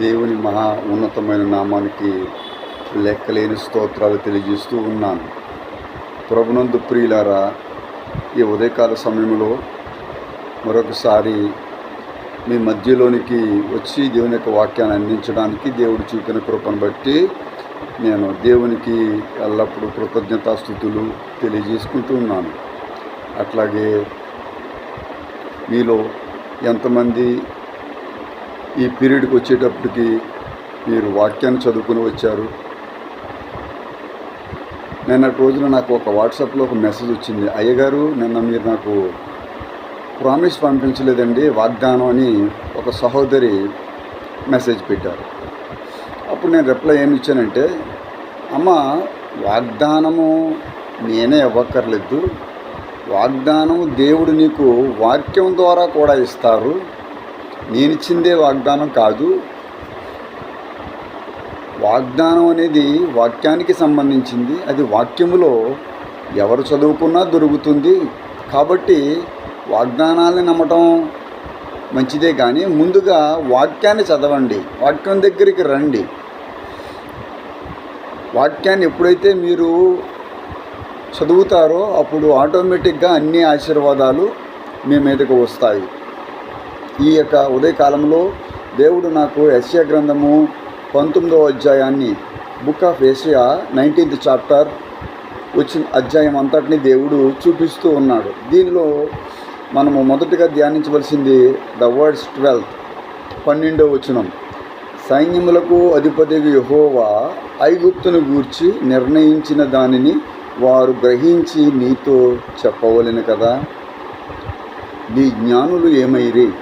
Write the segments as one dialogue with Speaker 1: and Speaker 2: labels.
Speaker 1: దేవుని మహా ఉన్నతమైన నామానికి లెక్కలేని స్తోత్రాలు తెలియజేస్తూ ఉన్నాను. ప్రభునందు ప్రియులారా ఈ ఉదయకాల సమయంలో మరొకసారి మీ మధ్యలోనికి వచ్చి దేవుని యొక్క వాక్యాన్ని అందించడానికి దేవుడు చూపిన కృపను బట్టి నేను దేవునికి ఎల్లప్పుడూ కృతజ్ఞతాస్థుతులు తెలియజేసుకుంటూ ఉన్నాను. అట్లాగే మీలో ఎంతమంది ఈ పీరియడ్కి వచ్చేటప్పటికి మీరు వాక్యాన్ని చదువుకుని వచ్చారు. నిన్నటి రోజున నాకు ఒక వాట్సాప్లో ఒక మెసేజ్ వచ్చింది. అయ్యగారు నిన్న మీరు నాకు ప్రామిస్ పంపించలేదండి వాగ్దానం అని ఒక సహోదరి మెసేజ్ పెట్టారు. అప్పుడు నేను రిప్లై ఏమి ఇచ్చానంటే అమ్మ వాగ్దానము నేనే ఇవ్వక్కర్లేదు. వాగ్దానం దేవుడు నీకు వాక్యం ద్వారా కూడా ఇస్తారు. నేనిచ్చిందే వాగ్దానం కాదు. వాగ్దానం అనేది వాక్యానికి సంబంధించింది. అది వాక్యములో ఎవరు చదువుకున్నా దొరుకుతుంది. కాబట్టి వాగ్దానాన్ని నమ్మటం మంచిదే కానీ ముందుగా వాక్యాన్ని చదవండి. వాక్యం దగ్గరికి రండి. వాక్యాన్ని ఎప్పుడైతే మీరు చదువుతారో అప్పుడు ఆటోమేటిక్గా అన్ని ఆశీర్వాదాలు మీ మీదకు వస్తాయి. ఈ యొక్క ఉదయకాలంలో దేవుడు నాకు ఎస్యా గ్రంథము పంతొమ్మిదవ అధ్యాయాన్ని book of Isaiah nineteenth chapter వచ్చిన అధ్యాయం అంతటిని దేవుడు చూపిస్తూ ఉన్నాడు. దీనిలో మనము మొదటగా ధ్యానించవలసింది ద వర్డ్స్ ట్వెల్త్ పన్నెండవ వచనం. సైన్యములకు అధిపతి యహోవా ఐగుప్తును గూర్చి నిర్ణయించిన దానిని వారు గ్రహించి నీతో చెప్పవలను కదా. నీ జ్ఞానులు ఏమైరి?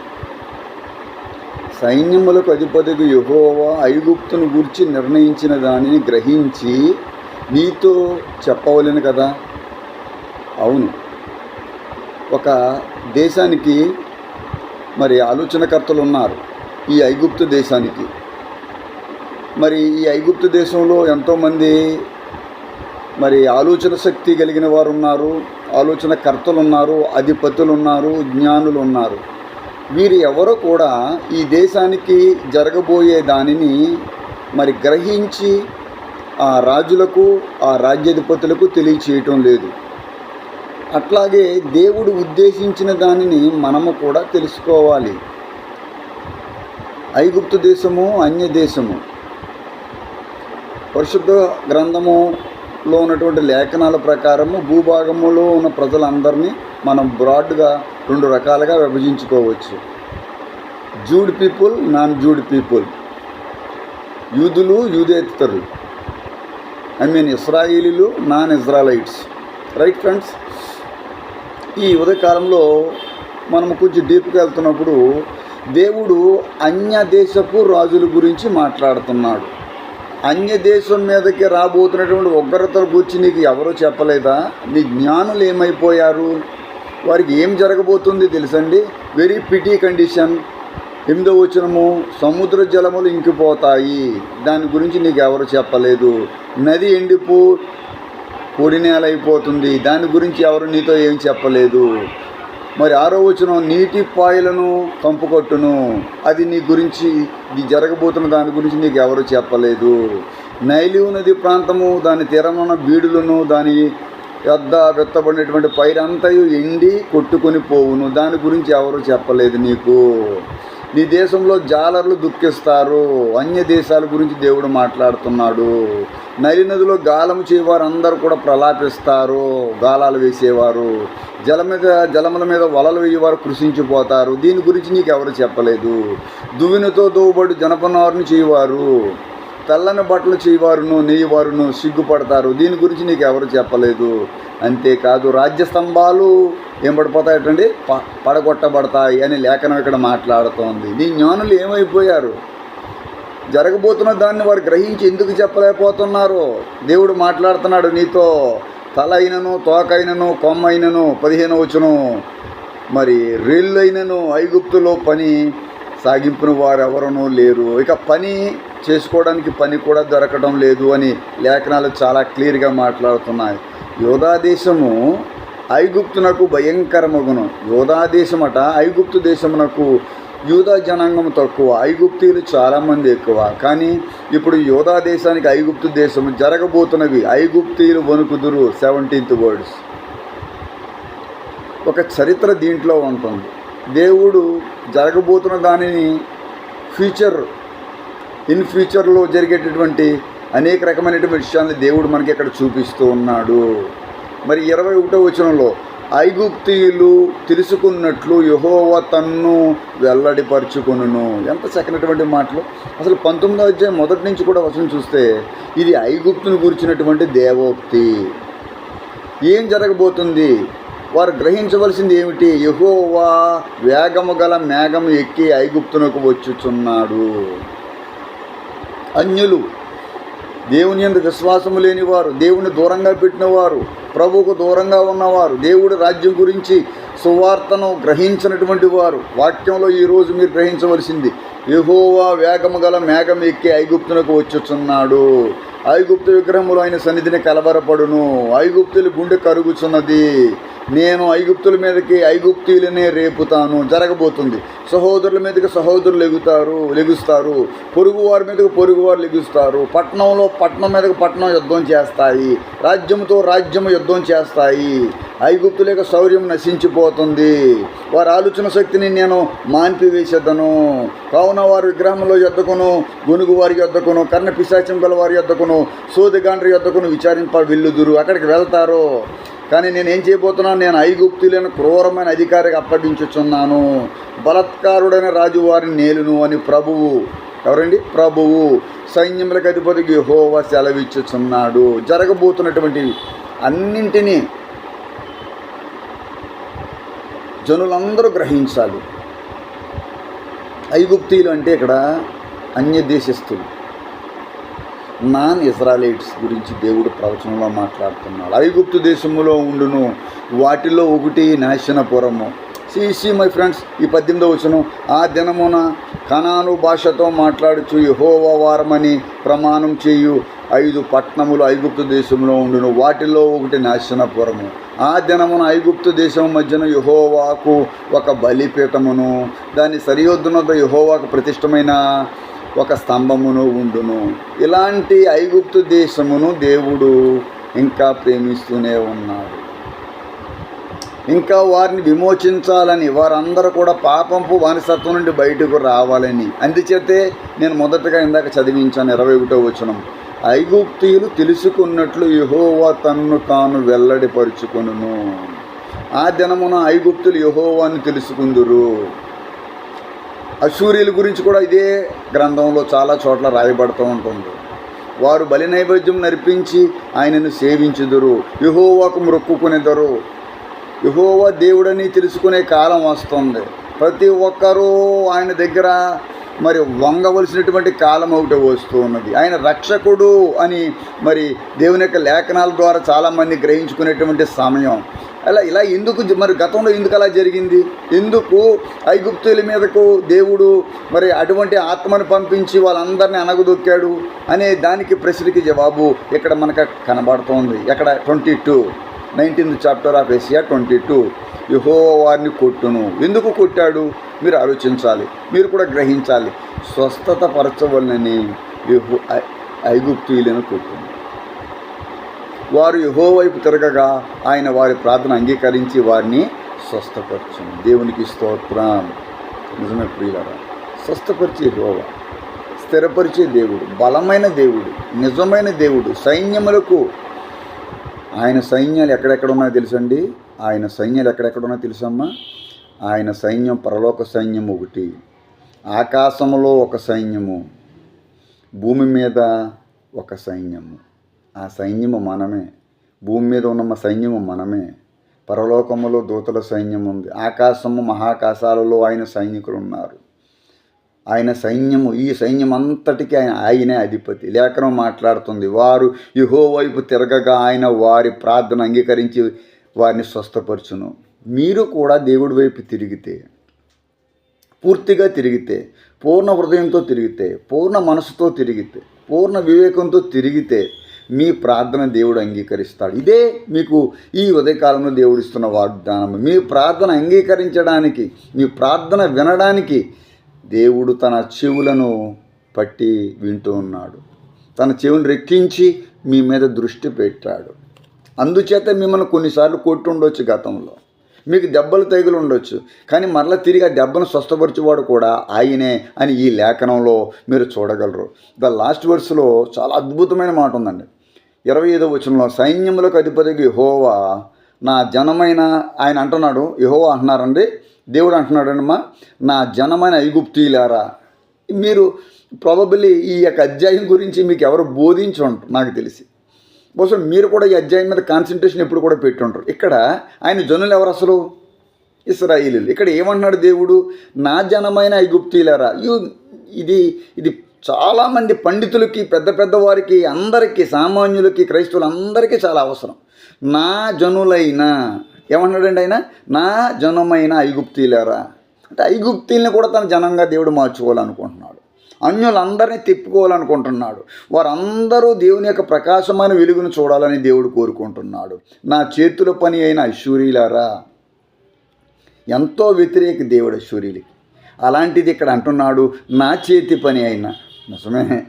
Speaker 1: సైన్యములకు అధిపతికి యహోవా ఐగుప్తును గూర్చి నిర్ణయించిన దానిని గ్రహించి నీతో చెప్పవలెను కదా? అవును. ఒక దేశానికి మరి ఆలోచనకర్తలు ఉన్నారు ఈ ఐగుప్తు దేశానికి. మరి ఈ ఐగుప్తు దేశంలో ఎంతోమంది మరి ఆలోచన శక్తి కలిగిన వారు ఉన్నారు ఆలోచన కర్తలు ఉన్నారు అధిపతులు ఉన్నారు జ్ఞానులు ఉన్నారు వీరు ఎవరో కూడా ఈ దేశానికి జరగబోయే దానిని మరి గ్రహించి ఆ రాజులకు ఆ రాజ్యాధిపతులకు తెలియచేయటం లేదు. అట్లాగే దేవుడు ఉద్దేశించిన దానిని మనము కూడా తెలుసుకోవాలి. ఐగుప్తు దేశము అన్య దేశము. పరిశుద్ధ గ్రంథములో ఉన్నటువంటి లేఖనాల ప్రకారము భూభాగములో ఉన్న ప్రజలందరినీ మనం బ్రాడ్గా రెండు రకాలుగా విభజించుకోవచ్చు. Jude people non Jude people. యూదులు యూదేతరులు. ఐ మీన్ ఇస్రాయిలీలు నాన్ ఇజ్రాలైట్స్ రైట్ ఫ్రెండ్స్? ఈ ఉదయకాలంలో మనం కొంచెం డీప్గా వెళ్తున్నప్పుడు దేవుడు అన్య దేశపు రాజుల గురించి మాట్లాడుతున్నాడు. అన్యదేశం మీదకి రాబోతున్నటువంటి ఉగ్రతల గురించి నీకు ఎవరో చెప్పలేదా? నీ జ్ఞానులు ఏమైపోయారు? వారికి ఏం జరగబోతుంది తెలుసండి? Very pity condition. ఎనిమిదో వచనము సముద్ర జలములు ఇంకిపోతాయి. దాని గురించి నీకు ఎవరు చెప్పలేదు. నది ఎండిపో పొడి నేల అయిపోతుంది. దాని గురించి ఎవరు నీతో ఏం చెప్పలేదు. మరి ఆరో వచనం నీటి పాయలను కంపుకొట్టును. అది నీ గురించి ఇది జరగబోతున్న దాని గురించి నీకు ఎవరు చెప్పలేదు. నైలివు నది ప్రాంతము దాని తీరమున్న బీడులను దాని యొద్ద వెత్తబడినటువంటి పైరంతయు ఎండి కొట్టుకొని పోవును. దాని గురించి ఎవరు చెప్పలేదు నీకు? నీ దేశంలో జాలర్లు దుఃఖిస్తారు. అన్య దేశాల గురించి దేవుడు మాట్లాడుతున్నాడు. నది నదిలో గాలము చేయవారు అందరూ కూడా ప్రలాపిస్తారు. గాలాలు వేసేవారు. జల మీద జలముల మీద వలలు వేయవారు కృషించిపోతారు. దీని గురించి నీకు ఎవరు చెప్పలేదు. దువ్వినతో దోబడి జనపనారుని చేయవారు. తెల్లని బట్టలు చేయవారును నెయ్యవారును సిగ్గుపడతారు. దీని గురించి నీకు ఎవరు చెప్పలేదు? అంతేకాదు రాజ్య స్తంభాలు ఏం పడిపోతాయటండి? ప పడగొట్టబడతాయి అని లేఖనం ఇక్కడ మాట్లాడుతోంది. నీ జ్ఞానులు ఏమైపోయారు? జరగబోతున్న దాన్ని వారు గ్రహించి ఎందుకు చెప్పలేకపోతున్నారు? దేవుడు మాట్లాడుతున్నాడు నీతో. తల అయినను తోకైనను కొమ్మైనను పదిహేను వచ్చును. మరి రేళ్ళైనను ఐగుప్తులో పని సాగింపున వారు ఎవరనూ లేరు. ఇక పని చేసుకోవడానికి పని కూడా దొరకడం లేదు అని లేఖనాలు చాలా క్లియర్గా మాట్లాడుతున్నాయి. యోధాదేశము ఐగుప్తునకు భయంకరమగును. యోధా దేశమట ఐగుప్తు దేశమునకు యూదా జనాంగం తక్కువ ఐగుప్తీయులు చాలామంది ఎక్కువ. కానీ ఇప్పుడు యోధా దేశానికి ఐగుప్తు దేశం జరగబోతున్నవి. ఐగుప్తీయులు వణుకుదురు సెవెంటీన్త్ వర్డ్స్. ఒక చరిత్ర దీంట్లో ఉంటుంది. దేవుడు జరగబోతున్న దానిని ఫ్యూచర్ ఇన్ ఫ్యూచర్లో జరిగేటటువంటి అనేక రకమైనటువంటి విషయాన్ని దేవుడు మనకి ఇక్కడ చూపిస్తూ ఉన్నాడు. మరి ఇరవై ఒకటో వచనంలో ఐగుప్తీయులు తెలుసుకున్నట్లు యహోవ తన్ను వెల్లడిపరుచుకును ఎంత చక్కనటువంటి మాటలు. అసలు పంతొమ్మిదో అధ్యాయం మొదటి నుంచి కూడా వచనం చూస్తే ఇది ఐగుప్తును గురించినటువంటి దేవోక్తి. ఏం జరగబోతుంది? వారు గ్రహించవలసింది ఏమిటి? యహోవా వేగము గల మేఘము ఎక్కి ఐగుప్తునకు వచ్చుచున్నాడు. అన్యులు. దేవుని ఎందు విశ్వాసము లేనివారు దేవుని దూరంగా పెట్టినవారు ప్రభువుకు దూరంగా ఉన్నవారు దేవుడి రాజ్యం గురించి సువార్తను గ్రహించినటువంటి వారు. వాక్యంలో ఈరోజు మీరు గ్రహించవలసింది యహోవా వేగము గల మేఘం ఎక్కి ఐగుప్తునకు వచ్చుచున్నాడు. ఐగుప్తు విగ్రహములు ఆయన సన్నిధిని కలవరపడును. ఐగుప్తుల గుండె కరుగుచున్నది. నేను ఐగుప్తుల మీదకి ఐగుప్తీయులనే రేపుతాను. జరగబోతుంది. సహోదరుల మీదకి సహోదరులు లెగుతారు లెగుస్తారు. పొరుగువారి మీదకి పొరుగువారు లెగుస్తారు. పట్టణంలో పట్టణం మీదకి పట్టణం యుద్ధం చేస్తాయి. రాజ్యంతో రాజ్యము యుద్ధం చేస్తాయి. ఐగుప్తుల యొక్క శౌర్యం నశించిపోతుంది. వారి ఆలోచన శక్తిని నేను మాన్పివేసేదను. కావున వారి విగ్రహంలో యొద్దకును గునుగు వారి యొద్దకును కర్ణ పిశాచం గల వారి యొద్దకును సోదిగాండ్రి యొద్దకును విచారింప వెళ్ళుదురు. అక్కడికి వెళ్తారు. కానీ నేనేం చేయబోతున్నాను? నేను ఐగుప్తులను క్రూరమైన అధికారికి అప్పగించుచున్నాను. బలత్కారుడైన రాజువారిని నేలును అని ప్రభువు ఎవరండి? ప్రభువు సైన్యములకు అధిపతికి హోవా సెలవిచ్చుచున్నాడు. జరగబోతున్నటువంటి అన్నింటినీ జనులందరూ గ్రహించాలి. ఐగుప్తీయులు అంటే ఇక్కడ అన్య దేశస్థులు నాన్ ఇజ్రాయిలైట్స్ గురించి దేవుడు ప్రవచనంలో మాట్లాడుతున్నాడు. ఐగుప్తు దేశములో ఉండును. వాటిలో ఒకటి నాశనపురము. సిసి మై ఫ్రెండ్స్ ఈ పద్దెనిమిదో వచనం. ఆ దినమున కణాను భాషతో మాట్లాడుచు యహోవ వారమని ప్రమాణం చేయు. ఐదు పట్టణములు ఐగుప్తు దేశంలో ఉండును. వాటిలో ఒకటి నాశనపురము. ఆ దినమున ఐగుప్తు దేశం మధ్యన యహోవాకు ఒక బలిపీఠమును. దాని సరిహద్దునతో యహోవాకు ప్రతిష్టమైన ఒక స్తంభమును ఉండును. ఇలాంటి ఐగుప్తు దేశమును దేవుడు ఇంకా ప్రేమిస్తూనే ఉన్నాడు. ఇంకా వారిని విమోచించాలని వారందరూ కూడా పాపంపు వారసత్వం నుండి బయటకు రావాలని. అందుచేతే నేను మొదటగా ఇందాక చదివించాను ఇరవై ఒకటో వచనం. ఐగుప్తీయులు తెలుసుకున్నట్లు యహోవా తన్ను తాను వెల్లడిపరుచుకొనును ఆ దినమున ఐగుప్తులు యహోవాని తెలుసుకుందురు. అశూరియుల గురించి కూడా ఇదే గ్రంథంలో చాలా చోట్ల రాయబడుతూ ఉంటుంది. వారు బలి నైవేద్యం నడిపించి ఆయనను సేవించుదురు. యహోవాకు మొక్కుకునేదరు. యహోవా దేవుడని తెలుసుకునే కాలం వస్తుంది. ప్రతి ఒక్కరూ ఆయన దగ్గర మరి వంగవలసినటువంటి కాలం ఒకటి వస్తూ ఉన్నది. ఆయన రక్షకుడు అని మరి దేవుని యొక్క లేఖనాల ద్వారా చాలామంది గ్రహించుకునేటువంటి సమయం. అలా ఇలా ఎందుకు మరి గతంలో ఎందుకు అలా జరిగింది? ఎందుకు ఐగుప్తుల మీదకు దేవుడు మరి అటువంటి ఆత్మను పంపించి వాళ్ళందరినీ అనగదొక్కాడు అనే దానికి ప్రశ్నకి జవాబు ఇక్కడ మనకు కనబడుతోంది. ఎక్కడ twenty two nineteenth chapter of Isaiah twenty two యహో వారిని కొట్టును. ఎందుకు కొట్టాడు? మీరు ఆలోచించాలి. మీరు కూడా గ్రహించాలి. స్వస్థత పరచవలనని యహో ఐ- కొట్టును. వారు యహో వైపు తిరగగా ఆయన వారి ప్రార్థన అంగీకరించి వారిని స్వస్థపరచును. దేవునికి స్తోత్రం. నిజమే ప్రియులరా స్వస్థపరిచే యెహోవా స్థిరపరిచే దేవుడు బలమైన దేవుడు నిజమైన దేవుడు సైన్యములకు ఆయన సైన్యాలు ఎక్కడెక్కడ ఉన్నాయో తెలుసండి? ఆయన సైన్యాలు ఎక్కడెక్కడ ఉన్నాయో తెలుసమ్మా? ఆయన సైన్యం పరలోక సైన్యం ఒకటి ఆకాశములో ఒక సైన్యము భూమి మీద ఒక సైన్యము. ఆ సైన్యము మనమే. భూమి మీద ఉన్న మా సైన్యము మనమే. పరలోకములో దూతల సైన్యం ఉంది. ఆకాశము మహాకాశాలలో ఆయన సైనికులు ఉన్నారు ఆయన సైన్యము ఈ సైన్యం అంతటికీ ఆయన ఆయనే అధిపతి. లేఖనం మాట్లాడుతుంది. వారు యుహో వైపు తిరగగా ఆయన వారి ప్రార్థన అంగీకరించి వారిని స్వస్థపరచును. మీరు కూడా దేవుడి వైపు తిరిగితే పూర్తిగా తిరిగితే పూర్ణ హృదయంతో తిరిగితే పూర్ణ మనసుతో తిరిగితే పూర్ణ వివేకంతో తిరిగితే మీ ప్రార్థన దేవుడు అంగీకరిస్తాడు. ఇదే మీకు ఈ ఉదయకాలంలో దేవుడు ఇస్తున్న వాగ్దానం. మీ ప్రార్థన అంగీకరించడానికి మీ ప్రార్థన వినడానికి దేవుడు తన చెవులను పట్టి వింటూ ఉన్నాడు. తన చెవుని రెక్కించి మీ మీద దృష్టి పెట్టాడు. అందుచేత మిమ్మల్ని కొన్నిసార్లు కొట్టుండొచ్చు గతంలో. మీకు దెబ్బలు తెగులు ఉండొచ్చు. కానీ మరలా తిరిగి ఆ దెబ్బను స్వస్థపరిచేవాడు కూడా ఆయనే అని ఈ లేఖనంలో మీరు చూడగలరు. ద లాస్ట్ వర్స్లో చాలా అద్భుతమైన మాట ఉందండి. ఇరవై ఐదో వచనంలో సైన్యములకు అధిపతికి యెహోవా నా జనమైన ఆయన అంటున్నాడు. యహోవా అంటున్నారండి. దేవుడు అంటున్నాడమ్మా నా జనమైన ఐగుప్తీలారా మీరు ప్రాబబ్లీ ఈ యొక్క అధ్యాయం గురించి మీకు ఎవరు బోధించి నాకు తెలిసి. బహుశా మీరు కూడా ఈ అధ్యాయం మీద కాన్సన్ట్రేషన్ ఎప్పుడు కూడా పెట్టుంటారు ఇక్కడ ఆయన జనులు ఎవరు అసలు? ఇస్రాయిలీలు. ఇక్కడ ఏమంటున్నాడు దేవుడు? నా జనమైన ఐగుప్తీలరా యు ఇది ఇది చాలామంది పండితులకి పెద్ద పెద్ద వారికి అందరికీ సామాన్యులకి క్రైస్తవులందరికీ చాలా అవసరం. నా జనులైన ఏమన్నాడండి ఆయన? నా జనమైన ఐగుప్తీలరా అంటే ఐగుప్తీల్ని కూడా తన జనంగా దేవుడు మార్చుకోవాలనుకుంటున్నాడు. అన్యులందరినీ తిప్పుకోవాలనుకుంటున్నాడు. వారందరూ దేవుని యొక్క ప్రకాశమైన వెలుగును చూడాలని దేవుడు కోరుకుంటున్నాడు. నా చేతుల పని అయిన ఐశ్వర్యులారా ఎంతో వ్యతిరేక దేవుడు ఐశ్వర్యులకి. అలాంటిది ఇక్కడ అంటున్నాడు నా చేతి పని అయిన. నిజమే.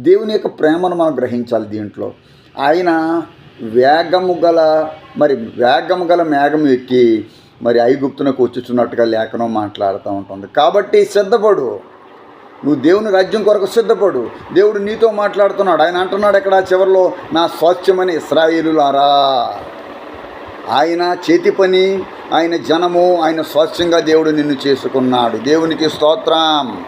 Speaker 1: దేవుని యొక్క ప్రేమను మనం గ్రహించాలి దీంట్లో. ఆయన వేగము గల మరి వేగము గల మేఘం ఎక్కి మరి ఐగుప్తునకు వచ్చుచున్నట్టుగా లేఖనం మాట్లాడుతూ ఉంటుంది. కాబట్టి సిద్ధపడు. నువ్వు దేవుని రాజ్యం కొరకు సిద్ధపడు. దేవుడు నీతో మాట్లాడుతున్నాడు. ఆయన అంటున్నాడు ఇక్కడ చివరిలో నా స్వాస్థ్యమని ఇస్రాయిలులారా. ఆయన చేతి పని ఆయన జనము ఆయన స్వాస్థ్యంగా దేవుడు నిన్ను చేసుకున్నాడు. దేవునికి స్తోత్రం.